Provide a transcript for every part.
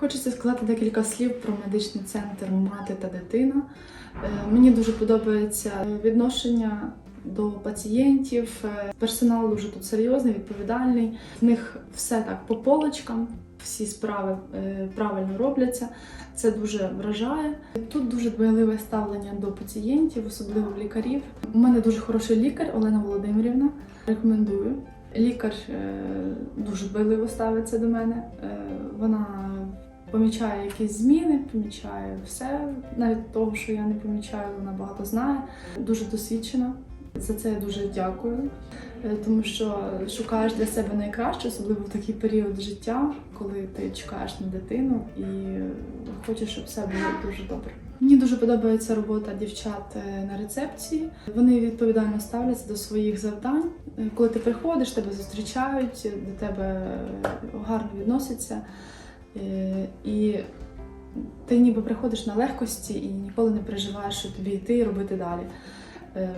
Хочеться сказати декілька слів про медичний центр мати та дитина. Е, Мені дуже подобається відношення до пацієнтів. Е, Персонал дуже тут серйозний, відповідальний. В них все так по полочкам, всі справи е, правильно робляться. Це дуже вражає. Тут дуже дбайливе ставлення до пацієнтів, особливо лікарів. У мене дуже хороший лікар Олена Володимирівна. Рекомендую. Лікар дуже дбайливо ставиться до мене. Вона помічає якісь зміни, помічає все, навіть того, що я не помічаю, вона багато знає. Дуже досвідчена. За це я дуже дякую, е, тому що шукаєш для себе найкраще, особливо в такий період життя, коли ти чекаєш на дитину і хочеш, щоб все було дуже добре. Мені дуже подобається робота дівчат е, на рецепції. Вони відповідально ставляться до своїх завдань. Е, Коли ти приходиш, тебе зустрічають, до тебе гарно відносяться. Е, І ти ніби приходиш на легкості і ніколи не переживаєш, що тобі йти і робити далі. Е,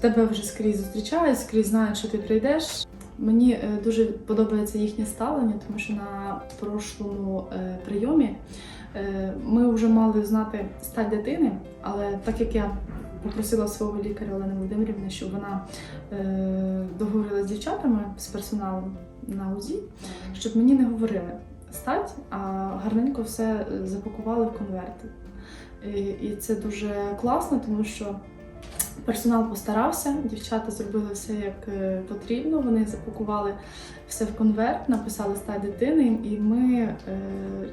Тебе вже скрізь зустрічають, скрізь знають, що ти прийдеш. Мені е, дуже подобається їхнє ставлення, тому що на прошлому прийомі ми вже мали знати стать дитини, але так як я попросила свого лікаря Олени Володимирівни, щоб вона договорила з дівчатами з персоналом на УЗІ, щоб мені не говорили стать, а гарненько все запакували в конверти. І, це дуже класно, тому що персонал постарався, дівчата зробили все як е, потрібно. Вони запакували все в конверт, написали стать дитини, і ми е,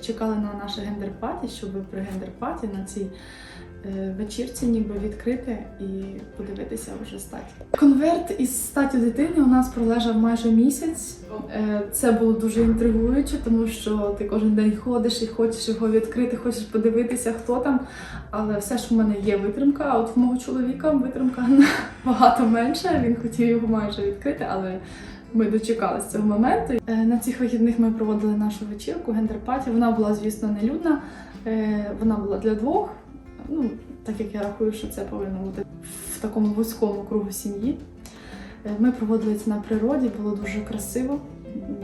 чекали на наше гендер-паті, щоб при гендер-паті на цій е, вечірці ніби відкрити і подивитися вже стать. Конверт із статтю дитини у нас пролежав майже місяць. Е, Це було дуже інтригуюче, тому що ти кожен день ходиш і хочеш його відкрити, хочеш подивитися, хто там. Але все ж в мене є витримка. А от в мого чоловіка витримка набагато менша. Він хотів його майже відкрити, але ми дочекалися цього моменту. Е, На цих вихідних ми проводили нашу вечірку, гендер-паті. Вона була, звісно, нелюдна. Е, Вона була для двох. Так як я рахую, що це повинно бути в такому вузькому кругу сім'ї. Е, Ми проводили це на природі, було дуже красиво,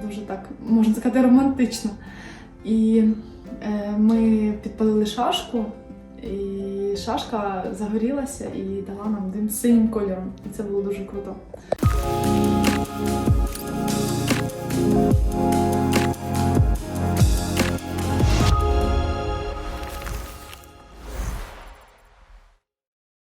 дуже так, можна сказати, романтично. І е, ми підпалили шашку, і шашка загорілася і дала нам дим синім кольором. І це було дуже круто.